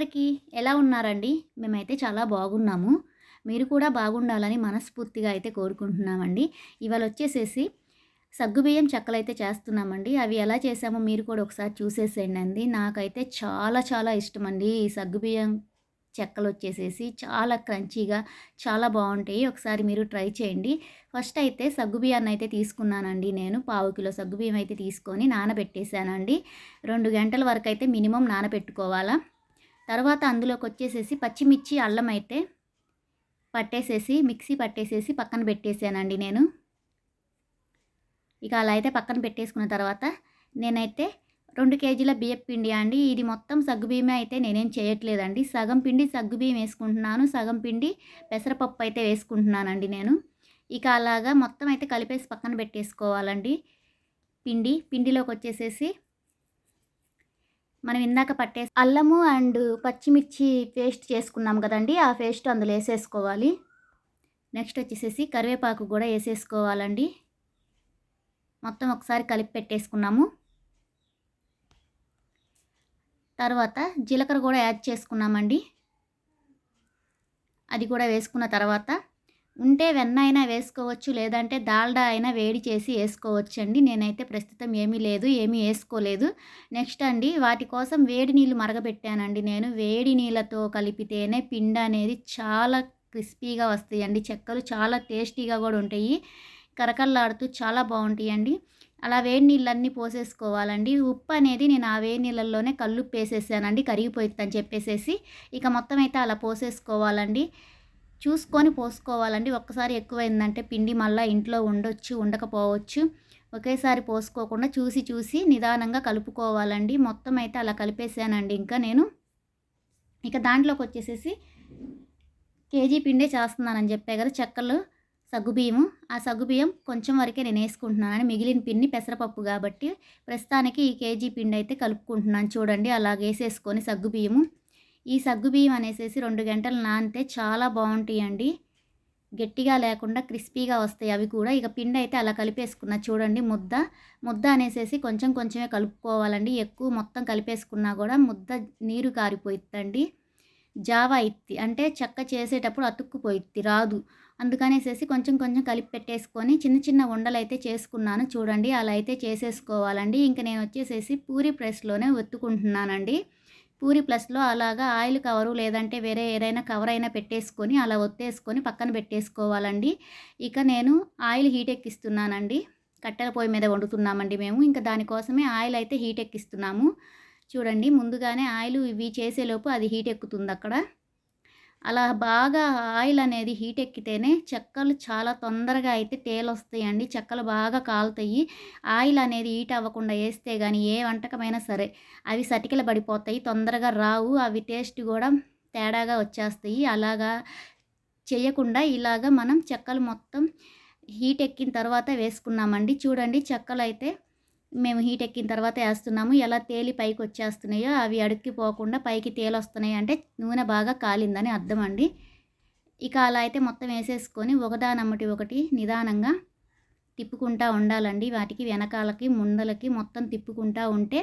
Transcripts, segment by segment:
అందరికీ ఎలా ఉన్నారండి? మేమైతే చాలా బాగున్నాము. మీరు కూడా బాగుండాలని మనస్ఫూర్తిగా అయితే కోరుకుంటున్నామండి. ఇవాళ వచ్చేసేసి సగ్గుబియ్యం చెక్కలైతే చేస్తున్నామండి. అవి ఎలా చేసామో మీరు కూడా ఒకసారి చూసేసేయండి నాకైతే చాలా చాలా ఇష్టం అండి ఈ సగ్గుబియ్యం చెక్కలు వచ్చేసేసి. చాలా క్రంచీగా చాలా బాగుంటాయి. ఒకసారి మీరు ట్రై చేయండి. ఫస్ట్ అయితే సగ్గుబియ్యాన్ని అయితే తీసుకున్నానండి నేను. పావు కిలో సగ్గుబియ్యం అయితే తీసుకొని నానబెట్టేశానండి. రెండు గంటల వరకు అయితే మినిమం నానబెట్టుకోవాలా. తర్వాత అందులోకి వచ్చేసేసి పచ్చిమిర్చి అల్లం అయితే పట్టేసేసి మిక్సీ పట్టేసేసి పక్కన పెట్టేసానండి నేను. ఇక అలా అయితే పక్కన పెట్టేసుకున్న తర్వాత నేనైతే రెండు కేజీల బియ్యం పిండి అండి. ఇది మొత్తం సగ్గుబియ్యమే అయితే నేనేం చేయట్లేదండి. సగం పిండి సగ్గుబియ్యం వేసుకుంటున్నాను. సగం పిండి పెసరపప్పు అయితే వేసుకుంటున్నానండి నేను. ఇక అలాగా మొత్తం అయితే కలిపేసి పక్కన పెట్టేసుకోవాలండి. పిండి పిండిలోకి వచ్చేసేసి మనం ఇందాక పట్టే అల్లము అండ్ పచ్చిమిర్చి పేస్ట్ చేసుకున్నాం కదండి ఆ పేస్ట్ అందులో వేసేసుకోవాలి. నెక్స్ట్ వచ్చేసేసి కరివేపాకు కూడా వేసేసుకోవాలండి. మొత్తం ఒకసారి కలిపి పెట్టేసుకున్నాము. తర్వాత జీలకర్ర కూడా యాడ్ చేసుకున్నామండి. అది కూడా వేసుకున్న తర్వాత ఉంటే వెన్న అయినా వేసుకోవచ్చు లేదంటే దాల్డా అయినా వేడి చేసి వేసుకోవచ్చు అండి నేనైతే ప్రస్తుతం ఏమీ లేదు ఏమీ వేసుకోలేదు. నెక్స్ట్ అండి వాటి కోసం వేడి నీళ్ళు మరగబెట్టానండి నేను. వేడి నీళ్ళతో కలిపితేనే పిండ అనేది చాలా క్రిస్పీగా వస్తాయండి. చెక్కలు చాలా టేస్టీగా కూడా ఉంటాయి. కరకల్లాడుతూ చాలా బాగుంటాయండి. అలా వేడి నీళ్ళన్నీ పోసేసుకోవాలండి. ఉప్పు అనేది నేను ఆ వేడి నీళ్ళల్లోనే కళ్ళు వేసేసానండి కరిగిపోతుంది అని చెప్పేసేసి. ఇక మొత్తం అయితే అలా పోసేసుకోవాలండి. చూసుకొని పోసుకోవాలండి. ఒక్కసారి ఎక్కువైందంటే పిండి మళ్ళీ ఇంట్లో ఉండొచ్చు ఉండకపోవచ్చు. ఒకేసారి పోసుకోకుండా చూసి చూసి నిదానంగా కలుపుకోవాలండి. మొత్తం అయితే అలా కలిపేసానండి ఇంకా నేను. ఇక దాంట్లోకి వచ్చేసేసి కేజీ పిండే చేస్తున్నానని చెప్పే కదా చెక్కలు సగ్గుబియ్యము ఆ సగ్గుబియ్యం కొంచెం వరకే నేను వేసుకుంటున్నాను మిగిలిన పిండి పెసరపప్పు కాబట్టి ప్రస్తుతానికి ఈ కేజీ పిండి అయితే కలుపుకుంటున్నాను చూడండి. అలా వేసేసుకొని సగ్గుబియ్యము ఈ సగ్గుబియ్యం అనేసేసి రెండు గంటలు నానితే చాలా బాగుంటాయండి. గట్టిగా లేకుండా క్రిస్పీగా వస్తాయి అవి కూడా. ఇక పిండి అయితే అలా కలిపేసుకున్నా చూడండి ముద్ద. ముద్ద అనేసేసి కొంచెం కొంచెమే కలుపుకోవాలండి. ఎక్కువ మొత్తం కలిపేసుకున్నా కూడా ముద్ద నీరు కారిపోయిద్దండి. జావా ఇత్తి అంటే చెక్క చేసేటప్పుడు అతుక్కుపోయిద్ది రాదు. అందుకనేసేసి కొంచెం కొంచెం కలిపి పెట్టేసుకొని చిన్న చిన్న ఉండలు అయితే చేసుకున్నాను చూడండి. అలా అయితే చేసేసుకోవాలండి. ఇంకా నేను వచ్చేసేసి పూరి ప్రెస్లోనే ఒత్తుకుంటున్నానండి. పూరి ప్లస్లో అలాగా ఆయిల్ కవరు లేదంటే వేరే ఏదైనా కవర్ అయినా పెట్టేసుకొని అలా ఒత్తేసుకొని పక్కన పెట్టేసుకోవాలండి. ఇక నేను ఆయిల్ హీట్ ఎక్కిస్తున్నానండి. కట్టెల పొయ్యి మీద వండుతున్నామండి మేము. ఇంకా దానికోసమే ఆయిల్ అయితే హీట్ ఎక్కిస్తున్నాము. చూడండి ముందుగానే ఆయిల్ ఇవి చేసేలోపు అది హీట్ ఎక్కుతుంది అక్కడ అలా బాగా ఆయిల్ అనేది హీట్ ఎక్కితేనే చెక్కలు చాలా తొందరగా అయితే తేలొస్తాయండి. చెక్కలు బాగా కాలుతాయి. ఆయిల్ అనేది హీట్ అవ్వకుండా వేస్తే కానీ ఏ వంటకమైనా సరే అవి సటికలు పడిపోతాయి తొందరగా రావు. అవి టేస్ట్ కూడా తేడాగా వచ్చేస్తాయి. అలాగా చేయకుండా ఇలాగ మనం చెక్కలు మొత్తం హీట్ ఎక్కిన తర్వాత వేసుకున్నామండి. చూడండి చెక్కలు అయితే మేము హీట్ ఎక్కిన తర్వాత వేస్తున్నాము. ఎలా తేలి పైకి వచ్చేస్తున్నాయో అవి అడుక్కిపోకుండా పైకి తేలి వస్తున్నాయి అంటే నూనె బాగా కాలిందని అర్థం అండి. ఇక అలా అయితే మొత్తం వేసేసుకొని ఒకదానమ్మటి ఒకటి నిదానంగా తిప్పుకుంటా ఉండాలండి. వాటికి వెనకాలకి ముందలకి మొత్తం తిప్పుకుంటా ఉంటే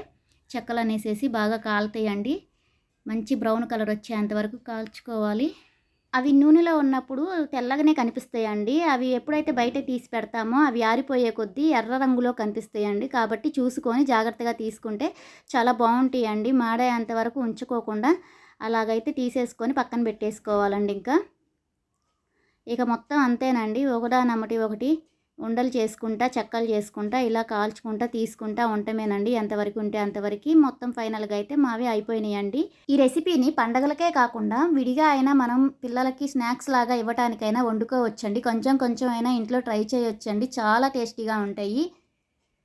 చెక్కలు అనేసేసి బాగా కాలుతాయండి. మంచి బ్రౌన్ కలర్ వచ్చేంత వరకు కాల్చుకోవాలి. అవి నూనెలో ఉన్నప్పుడు తెల్లగానే కనిపిస్తాయండి. అవి ఎప్పుడైతే బయట తీసి పెడతామో అవి ఆరిపోయే కొద్దీ ఎర్ర రంగులో కనిపిస్తాయండి. కాబట్టి చూసుకొని జాగ్రత్తగా తీసుకుంటే చాలా బాగుంటాయండి. మాడేంత వరకు ఉంచుకోకుండా అలాగైతే తీసేసుకొని పక్కన పెట్టేసుకోవాలండి ఇంకా. ఇక మొత్తం అంతేనండి. ఒకదానమ్మటి ఒకటి ఉండలు చేసుకుంటా చెక్కలు చేసుకుంటా ఇలా కాల్చుకుంటా తీసుకుంటా ఉండటమేనండి ఎంతవరకు ఉంటే అంతవరకు. మొత్తం ఫైనల్గా అయితే మావి అయిపోయినాయండి. ఈ రెసిపీని పండగలకే కాకుండా విడిగా అయినా మనం పిల్లలకి స్నాక్స్ లాగా ఇవ్వటానికైనా వండుకోవచ్చండి. కొంచెం కొంచెం అయినా ఇంట్లో ట్రై చేయొచ్చండి. చాలా టేస్టీగా ఉంటాయి.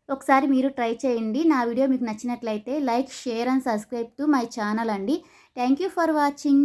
ఒకసారి మీరు ట్రై చేయండి. నా వీడియో మీకు నచ్చినట్లయితే like share and subscribe to my channel అండి. Thank you for watching.